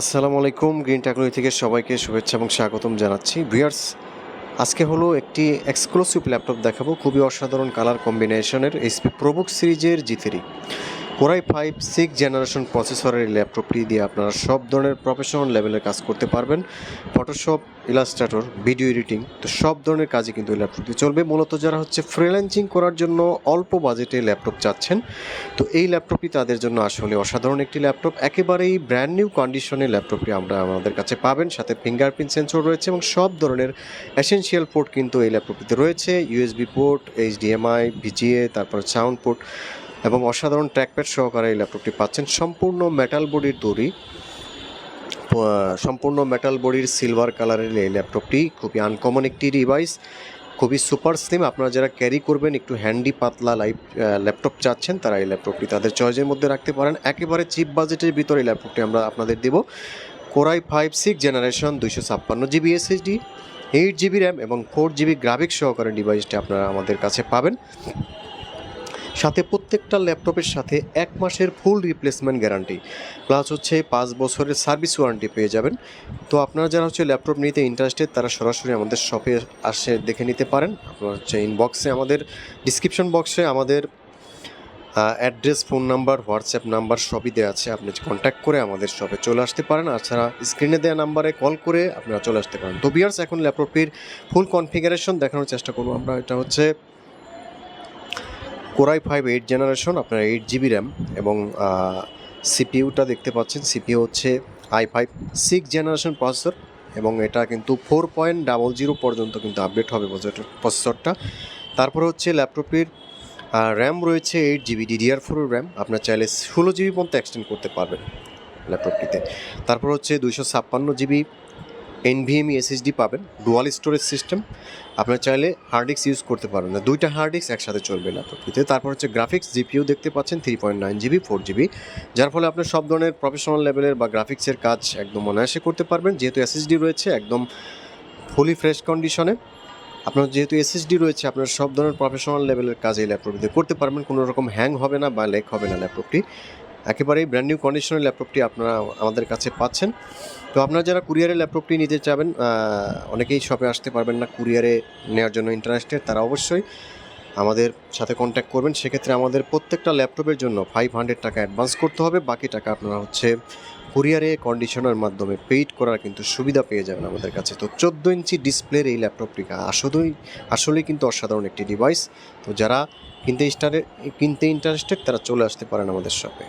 আসসালামু আলাইকুম, green technology থেকে সবাইকে শুভেচ্ছা এবং স্বাগতম জানাচ্ছি। ভিয়ার্স আজকে হলো একটি এক্সক্লুসিভ ল্যাপটপ দেখাবো, খুবই অসাধারণ কালার কম্বিনেশনের এসপি প্রবুক সিরিজের G three core i five, six generation প্রসেসরের ল্যাপটপটি দিয়ে আপনারা সব ধরনের প্রফেশনাল লেভেলের কাজ করতে পারবেন। ফটোশপ ইলাস্ট্রেটর ভিডিও এডিটিং তো সব ধরনের কাজে কিন্তু ল্যাপটপটি চলবে। মূলত যারা হচ্ছে ফ্রিল্যান্সিং করার জন্য অল্প বাজেটে ল্যাপটপ চাচ্ছেন, তো এই ল্যাপটপটি তাদের জন্য আসলে অসাধারণ একটি ল্যাপটপ। একেবারেই ব্র্যান্ড নিউ কন্ডিশনের ল্যাপটপটি আমরা আমাদের কাছে পাবেন। সাথে ফিঙ্গারপ্রিন্ট সেন্সর রয়েছে এবং সব ধরনের এসেনশিয়াল পোর্ট কিন্তু এই ল্যাপটপটিতে রয়েছে। ইউএসবি পোর্ট এইচডিএমআই ভিজিএ তারপর সাউন্ড পোর্ট এবং অসাধারণ ট্র্যাকপ্যাড সহকারে এই ল্যাপটপটি পাচ্ছেন। সম্পূর্ণ মেটাল বডির প- সম্পূর্ণ মেটাল বডির সিলভার কালারের এই ল্যাপটপটি খুবই আনকমন একটি ডিভাইস খুবই সুপার স্লিম আপনারা যারা ক্যারি করবেন, একটু হ্যান্ডি পাতলা লাইফ ল্যাপটপ চাচ্ছেন, তারা এই ল্যাপটপটি তাদের চয়েসের মধ্যে রাখতে পারেন। একেবারে চিপ বাজেটের ভিতরে এই ল্যাপটপটি আমরা আপনাদের দেব। Core i five six generation দুইশো ছাপ্পান্ন GB SSD eight GB RAM এবং ফোর জিবি গ্রাফিক্স সহকারে ডিভাইসটি আপনারা আমাদের কাছে পাবেন। সাথে প্রত্যেকটা ল্যাপটপের সাথে এক মাসের ফুল রিপ্লেসমেন্ট গ্যারান্টি প্লাস হচ্ছে পাঁচ বছরের সার্ভিস ওয়ারেন্টি পেয়ে যাবেন। তো আপনারা যারা হচ্ছে ল্যাপটপ নিতে ইন্টারেস্টেড তারা সরাসরি আমাদের শপে আসে দেখে নিতে পারেন। আপনার হচ্ছে ইনবক্সে আমাদের ডিসক্রিপশন বক্সে আমাদের address phone number WhatsApp number সবই দেওয়া আছে। আপনি কন্ট্যাক্ট করে আমাদের শপে চলে আসতে পারেন। তাছাড়া স্ক্রিনে দেওয়া নাম্বারে কল করে আপনারা চলে আসতে পারেন। তো বিয়ার্স এখন ল্যাপটপটির ফুল কনফিগারেশন দেখানোর চেষ্টা করব। আমরা এটা হচ্ছে core i five eight generation আপনার এইট জিবি র্যাম এবং সিপিইউটা দেখতে পাচ্ছেন। সিপিইউ হচ্ছে i five six generation processor এবং এটা কিন্তু ফোর পয়েন্ট ডাবল জিরো পর্যন্ত কিন্তু আপডেট হবে প্রসেসরটা তারপর হচ্ছে ল্যাপটপটির র্যাম রয়েছে eight GB DDR four RAM আপনার চাইলে ষোলো জিবি পর্যন্ত এক্সটেন্ড করতে পারবেন ল্যাপটপটিতে তারপর হচ্ছে দুইশো ছাপ্পান্ন জিবি এনভিএমই এসএসডি পাবেন ডুয়াল স্টোরেজ সিস্টেম আপনার চাইলে হার্ড ডিস্ক ইউজ করতে পারবেন না। দুইটা হার্ড ডিস্ক একসাথে চলবে ল্যাপটপটিতে তারপর হচ্ছে গ্রাফিক্স জিপিও দেখতে পাচ্ছেন three point nine GB four GB যার ফলে আপনার সব ধরনের প্রফেশনাল লেভেলের বা গ্রাফিক্সের কাজ একদম অনায়াসে করতে পারবেন। যেহেতু এসএসডি রয়েছে একদম ফুলি ফ্রেশ কন্ডিশনে আপনার যেহেতু এসএসডি রয়েছে, আপনার সব ধরনের প্রফেশনাল লেভেলের কাজ এই ল্যাপটপটিতে করতে পারবেন। কোনো রকম হ্যাং হবে না বা লেক হবে না ল্যাপটপটি একেবারেই ব্র্যান্ড নিউ কন্ডিশনের ল্যাপটপটি আপনারা আমাদের কাছে পাচ্ছেন। তো আপনারা যারা কুরিয়ারে ল্যাপটপটি নিতে চাবেন অনেকেই শপে আসতে পারবেন না কুরিয়ারে নেওয়ার জন্য ইন্টারেস্টেড তারা অবশ্যই আমাদের সাথে কন্ট্যাক্ট করবেন। সেক্ষেত্রে আমাদের প্রত্যেকটা ল্যাপটপের জন্য ফাইভ হান্ড্রেড টাকা অ্যাডভান্স করতে হবে। বাকি টাকা আপনারা হচ্ছে কুরিয়ারে কন্ডিশনের মাধ্যমে পেইড করার কিন্তু সুবিধা পেয়ে যাবেন আমাদের কাছে। তো চোদ্দ ইঞ্চি ডিসপ্লের এই ল্যাপটপটি আসলেই আসলেই কিন্তু অসাধারণ একটি ডিভাইস তো যারা কিনতে ইন্টারে কিনতে ইন্টারেস্টেড তারা চলে আসতে পারেন আমাদের শপে